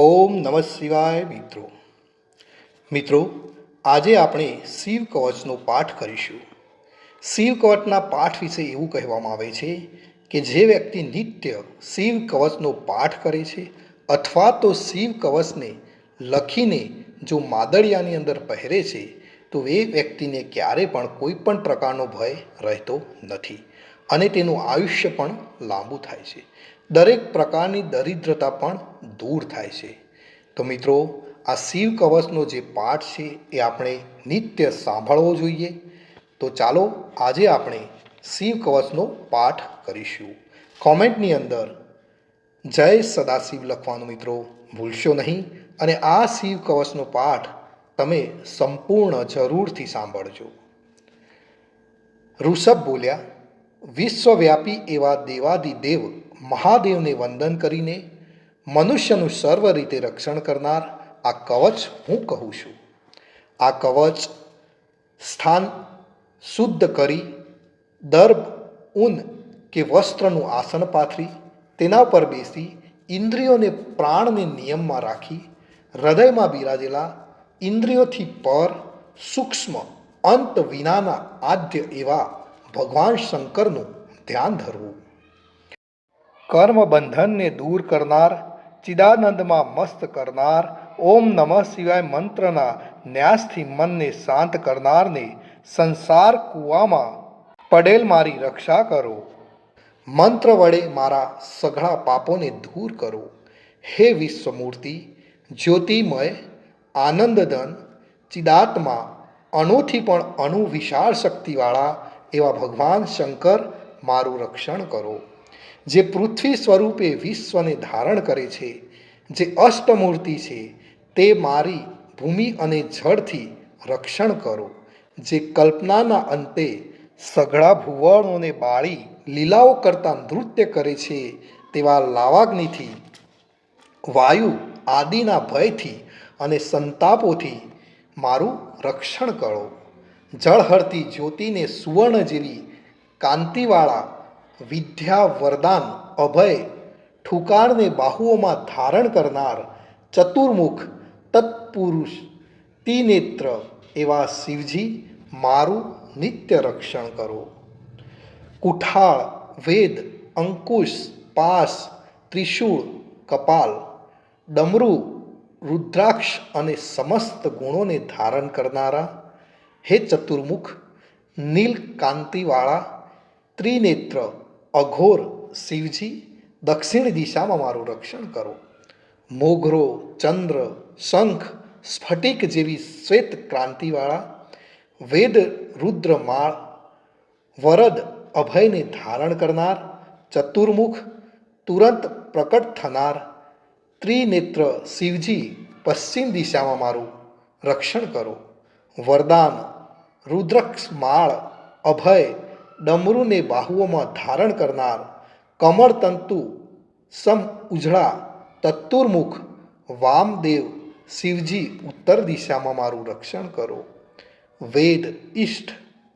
ઓમ નમઃ શિવાય મિત્રો. મિત્રો, આજે આપણે શિવ કવચનો પાઠ કરીશું. શિવ કવચના પાઠ વિશે એવું કહેવામાં આવે છે કે જે વ્યક્તિ નિત્ય શિવ કવચનો પાઠ કરે છે અથવા તો શિવ કવચને લખીને જો માદળિયાની અંદર પહેરે છે, તો એ વ્યક્તિને ક્યારે પણ કોઈ પણ પ્રકારનો ભય રહેતો નથી અને તેનું આયુષ્ય પણ લાંબુ થાય છે. દરેક પ્રકારની દરિદ્રતા પણ દૂર થાય છે. તો મિત્રો, આ શિવ કવચનો જે પાઠ છે એ આપણે નિત્ય સાંભળવો જોઈએ. તો ચાલો આજે આપણે શિવ કવચનો પાઠ કરીશું. કોમેન્ટની અંદર જય સદાશિવ લખવાનું મિત્રો ભૂલશો નહીં અને આ શિવ કવચનો પાઠ તમે સંપૂર્ણ જરૂરથી સાંભળજો. ઋષભ બોલ્યા, વિશ્વવ્યાપી એવા દેવાદિદેવ મહાદેવને વંદન કરીને મનુષ્યનું સર્વ રીતે રક્ષણ કરનાર આ કવચ હું કહું છું. આ કવચ સ્થાન શુદ્ધ કરી દર્ભ ઊન કે વસ્ત્રનું આસન પાથરી, તેના પર બેસી ઇન્દ્રિયોને પ્રાણને નિયમમાં રાખી, હૃદયમાં બિરાજેલા ઇન્દ્રિયોથી પર સૂક્ષ્મ અંત વિનાના આદ્ય એવા ભગવાન શંકરનું ધ્યાન ધરવું. કર્મ બંધનને દૂર કરનાર ચિદાનંદમાં મસ્ત કરનાર, ઓમ નમઃ શિવાય મંત્રના ન્યાસથી મનને શાંત કરનારને સંસાર કૂવામાં પડેલ મારી રક્ષા કરો. મંત્ર વડે મારા સઘળા પાપોને દૂર કરો. હે વિશ્વમૂર્તિ, જ્યોતિમય, આનંદધન, ચિદાત્મા અણુથી પણ અણુ વિશાળ શક્તિવાળા એવા ભગવાન શંકર મારું રક્ષણ કરો. જે પૃથ્વી સ્વરૂપે વિશ્વને ધારણ કરે છે, જે અષ્ટમૂર્તિ છે, તે મારી ભૂમિ અને જળથી રક્ષણ કરો, જે કલ્પનાના અંતે સઘળા ભુવણોને બાળી લીલાઓ કરતા નૃત્ય કરે છે, તેવા લાવાગ્નિથી, વાયુ આદિના ભયથી અને સંતાપોથી મારું રક્ષણ કરો. જળહરતી જ્યોતિને સુવર્ણ જેવી કાંતિવાળા વિદ્યા વરદાન અભય, ઠુકારને બાહુઓમાં ધારણ કરનાર ચતુર્મુખ, તત્પુરુષ તિનેત્ર એવા શિવજી મારું નિત્ય રક્ષણ કરો. કુઠાળ, વેદ, અંકુશ, પાસ, ત્રિશૂળ, કપાલ, ડમરુ, રુદ્રાક્ષ અને સમસ્ત ગુણોને ધારણ કરનારા હે ચતુર્મુખ, નીલકાંતિવાળા, ત્રિનેત્ર અઘોર શિવજી દક્ષિણ દિશામાં મારું રક્ષણ કરો. મોઘરો, ચંદ્ર, શંખ, સ્ફટિક જેવી શ્વેત ક્રાંતિવાળા, વેદ રુદ્રમાળ વરદ અભયને ધારણ કરનાર, ચતુર્મુખ, તુરંત પ્રકટ થનાર, ત્રિનેત્ર શિવજી પશ્ચિમ દિશામાં મારું રક્ષણ કરો. વરદાન રુદ્રક્ષ માળ અભય ડમરુને બાહુઓમાં ધારણ કરનાર કમળતંતુ સમ ઉજળા તત્તુર્મુખ વામદેવ શિવજી ઉત્તર દિશામાં મારું રક્ષણ કરો. વેદ ઇષ્ટ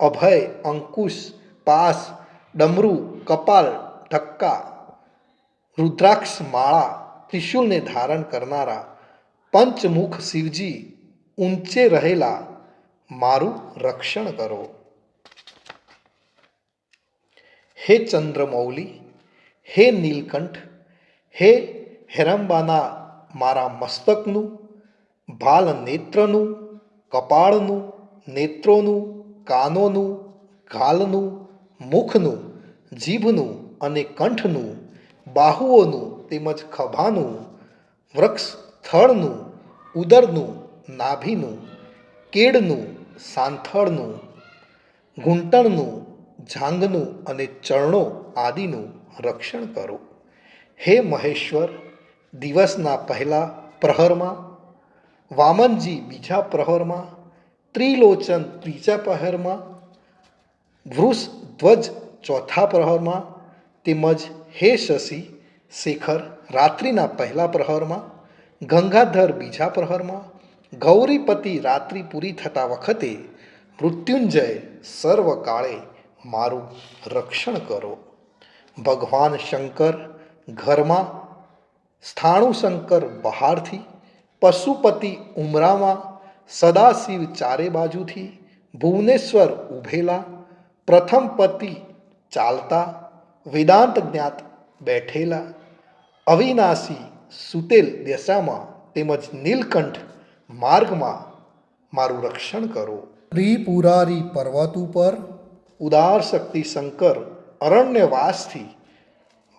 અભય, અંકુશ, પાસ, ડમરુ, કપાલ ઢક્કા રુદ્રાક્ષ માળા, ત્રિશુલને ધારણ કરનારા પંચમુખ શિવજી ઊંચે રહેલા મારું રક્ષણ કરો. હે ચંદ્રમૌલી, હે નીલકંઠ, હે હેરંબાના મારા મસ્તકનું ભાલ નેત્રનું કપાળનું, નેત્રોનું, કાનોનું ગાલનું મુખનું, જીભનું અને કંઠનું, બાહુઓનું તેમજ ખભાનું વૃક્ષ સ્થળનું ઉદરનું, નાભીનું કેડનું સાંથળનું, ઘૂંટણનું જાંઘનું અને ચરણો આદિનું રક્ષણ કરો. હે મહેશ્વર, દિવસના પહેલા પ્રહરમાં, વામનજી બીજા પ્રહરમાં, ત્રિલોચન ત્રીજા પ્રહરમાં, વૃષ ધ્વજ ચોથા પ્રહરમાં, તેમજ હે શશી, શેખર રાત્રિના પહેલા પ્રહરમાં, ગંગાધર બીજા પ્રહરમાં, ગૌરીપતિ રાત્રિ પૂરી થતા વખતે મૃત્યુંજય સર્વકાળે મારું રક્ષણ કરો. ભગવાન શંકર ઘરમાં, સ્થાણુ શંકર બહારથી, પશુપતિ ઉમરામાં, સદાશિવ ચારે બાજુથી, ભુવનેશ્વર ઉભેલા, પ્રથમ પતિ ચાલતા, વેદાંત જ્ઞાત બેઠેલા, અવિનાશી સુતેલ દશામાં તેમજ નીલકંઠ માર્ગમાં મારું રક્ષણ કરો. ત્રિપુરારી પર્વત ઉપર ઉદાર શક્તિ શંકર અરણ્યવાસથી,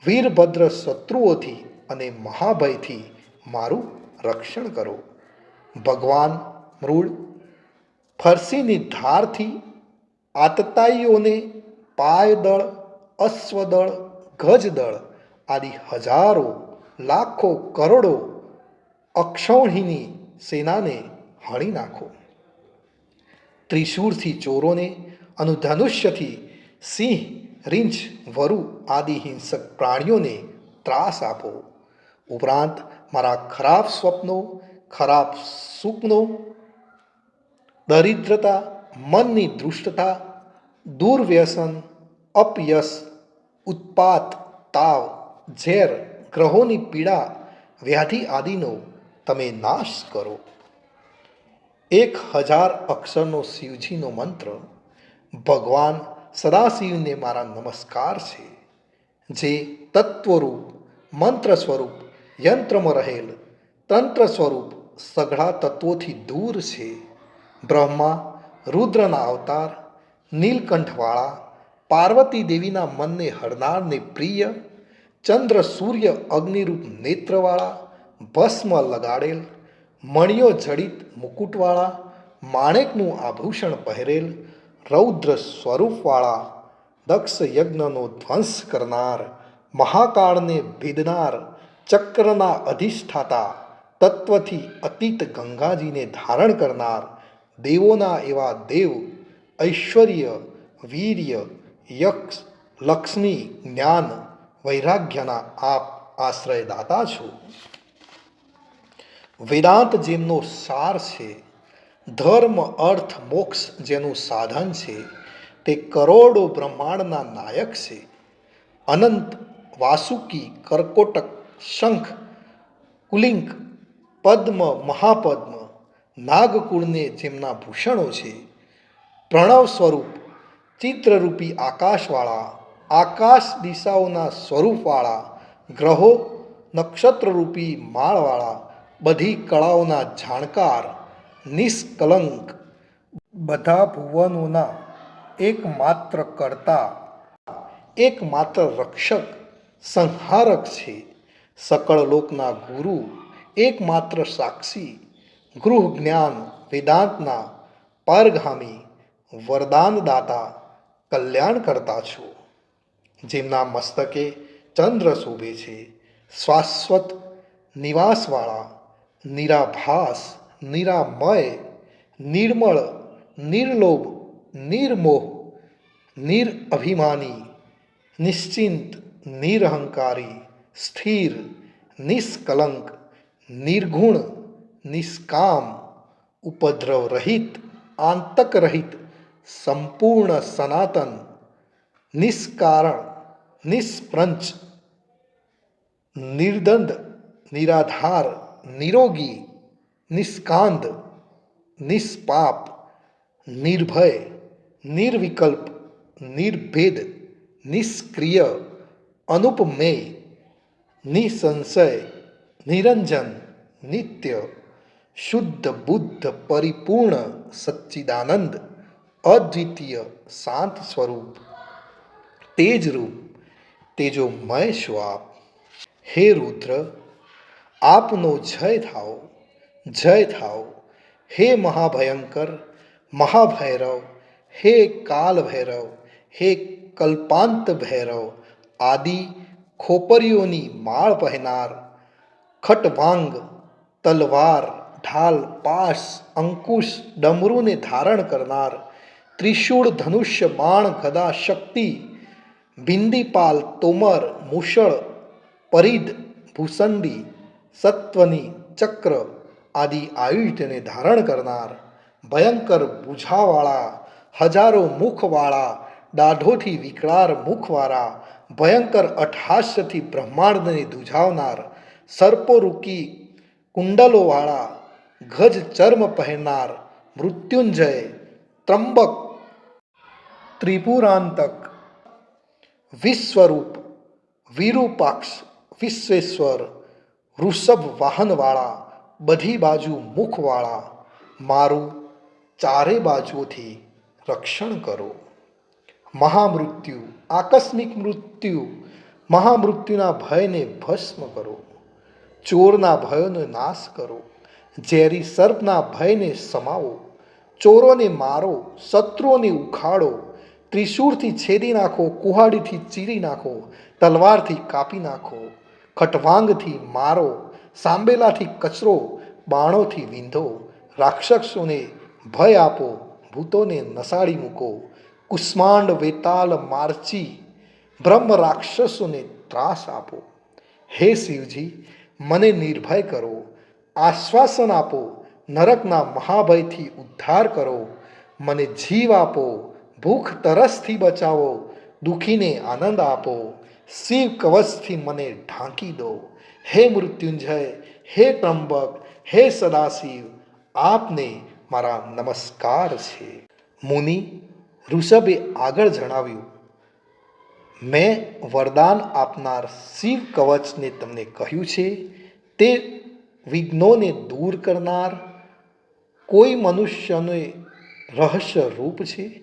વીરભદ્ર શત્રુઓથી અને મહાભયથી મારું રક્ષણ કરો. ભગવાન મૃળ, ફરસીની ધારથી આતતાઈઓને પાયદળ, અશ્વદળ, ગજદળ આદિ હજારો, લાખો, કરોડો અક્ષૌહિણી સેનાને હણી નાખો. ત્રિશૂળથી ચોરોને અનુધનુષ્યથી સિંહ રીંછ વરુ આદિ હિંસક પ્રાણીઓને ત્રાસ આપો ઉપરાંત મારા ખરાબ સ્વપ્નો ખરાબ સુપનો દરિદ્રતા મનની દૃષ્ટતા દુર્વ્યસન અપયશ ઉત્પાત તાવ ઝેર ગ્રહોની પીડા વ્યાધિ આદિનો તમે નાશ કરો એક હજાર અક્ષરનો શિવજીનો મંત્ર ભગવાન સદાશિવને મારા નમસ્કાર છે. જે તત્વરૂપ મંત્ર સ્વરૂપ યંત્રમાં રહેલ તંત્ર સ્વરૂપ સઘળા તત્વોથી દૂર છે. બ્રહ્મા, રુદ્રના અવતાર, નીલકંઠવાળા, પાર્વતી દેવીના મનને હરનારને પ્રિય, ચંદ્ર સૂર્ય અગ્નિરૂપ નેત્રવાળા, ભસ્મ લગાડેલ, મણિયો જડિત મુકુટવાળા, માણેકનું આભૂષણ પહેરેલ રૌદ્ર સ્વરૂપવાળા દક્ષ યજ્ઞનો ધ્વંસ કરનાર, મહાકાળને ભેદનાર, ચક્રના અધિષ્ઠાતા, તત્વથી અતીત ગંગાજીને ધારણ કરનાર દેવોના એવા દેવ ઐશ્વર્ય, વીર્ય, યક્ષ, લક્ષ્મી, જ્ઞાન, વૈરાગ્યના આપ આશ્રયદાતા છો. વેદાંત જેમનો સાર છે ધર્મ, અર્થ, મોક્ષ જેનું સાધન છે, તે કરોડો બ્રહ્માંડના નાયક છે. અનંત, વાસુકી, કર્કોટક, શંખ કુલિંક પદ્મ, મહાપદ્મ, નાગકુળને જેમના ભૂષણો છે, પ્રણવ સ્વરૂપ, ચિત્રરૂપી આકાશવાળા, આકાશ દિશાઓના સ્વરૂપવાળા, ગ્રહો, નક્ષત્રરૂપી માળવાળા, બધી કળાઓના જાણકાર નિષ્કલંક બધા ભુવનોના એકમાત્ર કર્તા એકમાત્ર રક્ષક સંહારક છે સકળ લોકના ગુરુ એકમાત્ર સાક્ષી ગૃહ જ્ઞાન વેદાંતના પારગામી વરદાનદાતા કલ્યાણ કરતા છો જેમના મસ્તકે ચંદ્ર શોભે છે શાશ્વત નિવાસવાળા નિરાભાસ નિરામય, નિર્મળ, નિર્લોભ, નિર્મોહ નિરઅભિમાની નિશ્ચિંત, નિરહંકારી, સ્થિર, નિષ્કલંક, નિર્ગુણ, નિષ્કામ ઉપદ્રવ રહિત આંતક રહિત સંપૂર્ણ સનાતન, નિષ્કારણ, નિષ્પ્રંચ, નિર્દંડ, નિરાધાર, નિરોગી નિષ્કાંદ નિષ્પાપ નિર્ભય નિર્વિકલ્પ નિર્ભેદ નિષ્ક્રિય અનુપમેય નિસંશય નિરંજન નિત્ય શુદ્ધ બુદ્ધ પરિપૂર્ણ સચ્ચિદાનંદ અદ્વિતીય શાંત સ્વરૂપ તેજરૂપ તેજોમય છો આપ હે રુદ્ર આપનો જય થાઓ जय धाओ हे महाभयंकर, महाभैरव, हे काल भैरव हे कल्पांत भैरव आदि खोपरियोनी माळ पहनार खटवांग, तलवार, ढाल, पास, अंकुश डमरू ने धारण करना त्रिशूल धनुष्य, बाण, गदा, शक्ती, बिंदीपाल, तोमर, मुषळ, परिद भूसंदी सत्वनी, चक्र આદિ આયુધને ધારણ કરનાર ભયંકર બુઝાવાળા હજારો મુખવાળા દાઢોથી વિકરાળ મુખવાળા ભયંકર અઠહાસ્યથી બ્રહ્માંડને ધુજાવનાર સર્પો રૂકી કુંડલોવાળા ગજ ચર્મ પહેરનાર મૃત્યુંજય ત્રંબક ત્રિપુરાંતક વિશ્વરૂપ વિરૂપાક્ષ વિશ્વેશ્વર વૃષભ વાહનવાળા બધી બાજુ મુખવાળા. મારું ચારે બાજુઓથી રક્ષણ કરો. મહામૃત્યુ, આકસ્મિક મૃત્યુ. મહામૃત્યુના ભયને ભસ્મ કરો. ચોરના ભયોનો નાશ કરો. ઝેરી સર્પના ભયને સમાવો. ચોરોને મારો, શત્રુઓને ઉખાડો. ત્રિશૂળથી છેદી નાખો, કુહાડીથી ચીરી નાખો, તલવારથી કાપી નાખો. ખટવાંગથી મારો સાંબેલાથી કચરો, બાણોથી વિંધો, રાક્ષસોને ભય આપો, ભૂતોને નસાડી મૂકો, કુષ્માંડ વેતાલ મારચી, બ્રહ્મ રાક્ષસોને ત્રાસ આપો. હે શિવજી, મને નિર્ભય કરો, આશ્વાસન આપો, નરકના મહાભયથી ઉદ્ધાર કરો, મને જીવ આપો, ભૂખ તરસથી બચાવો, દુઃખીને આનંદ આપો, શિવ કવચથી મને ઢાંકી દો. હે મૃત્યુંજય, હે ત્રંબક, હે સદાશિવ, આપને મારા નમસ્કાર છે. મુનિ ઋષભે આગળ જણાવ્યું, મેં વરદાન આપનાર શિવ કવચને તમને કહ્યું છે. તે વિઘ્નોને દૂર કરનાર કોઈ મનુષ્યને રહસ્ય રૂપ છે,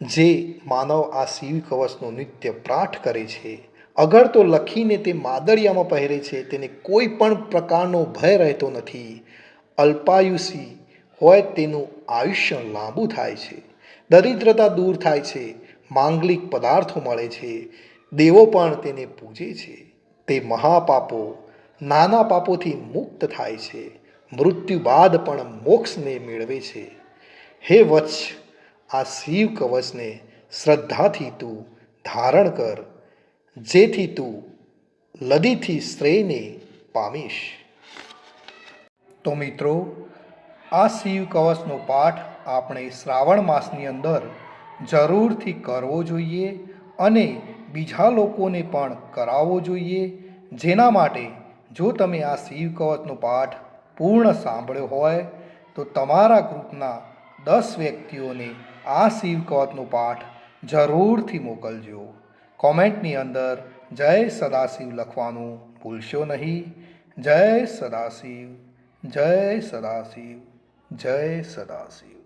જે માનવ આ શિવ કવચનો નિત્ય પાઠ કરે છે. અગર તો લખીને તે માદળિયામાં પહેરે છે, તેને કોઈ પણ પ્રકારનો ભય રહેતો નથી. અલ્પાયુષી હોય તેનું આયુષ્ય લાંબુ થાય છે. દરિદ્રતા દૂર થાય છે. માંગલિક પદાર્થો મળે છે. દેવો પણ તેને પૂજે છે. તે મહાપાપો, નાના પાપોથી મુક્ત થાય છે. મૃત્યુ બાદ પણ મોક્ષને મેળવે છે. હે વત્સ, આ શિવ કવચને શ્રદ્ધાથી તું ધારણ કર. જેથી તું લદીથી શ્રેયને પામીશ. તો મિત્રો, આ શિવ કવચનો પાઠ આપણે શ્રાવણ માસની અંદર જરૂરથી કરવો જોઈએ અને બીજા લોકોને પણ કરાવવો જોઈએ. જેના માટે જો તમે આ શિવ કવચનો પાઠ પૂર્ણ સાંભળ્યો હોય, તો તમારા ગ્રુપના દસ વ્યક્તિઓને આ શિવ કવચનો પાઠ જરૂરથી મોકલજો. કોમેન્ટની અંદર જય સદાશિવ લખવાનું ભૂલશો નહીં. જય સદાશિવ જય સદાશિવ જય સદાશિવ.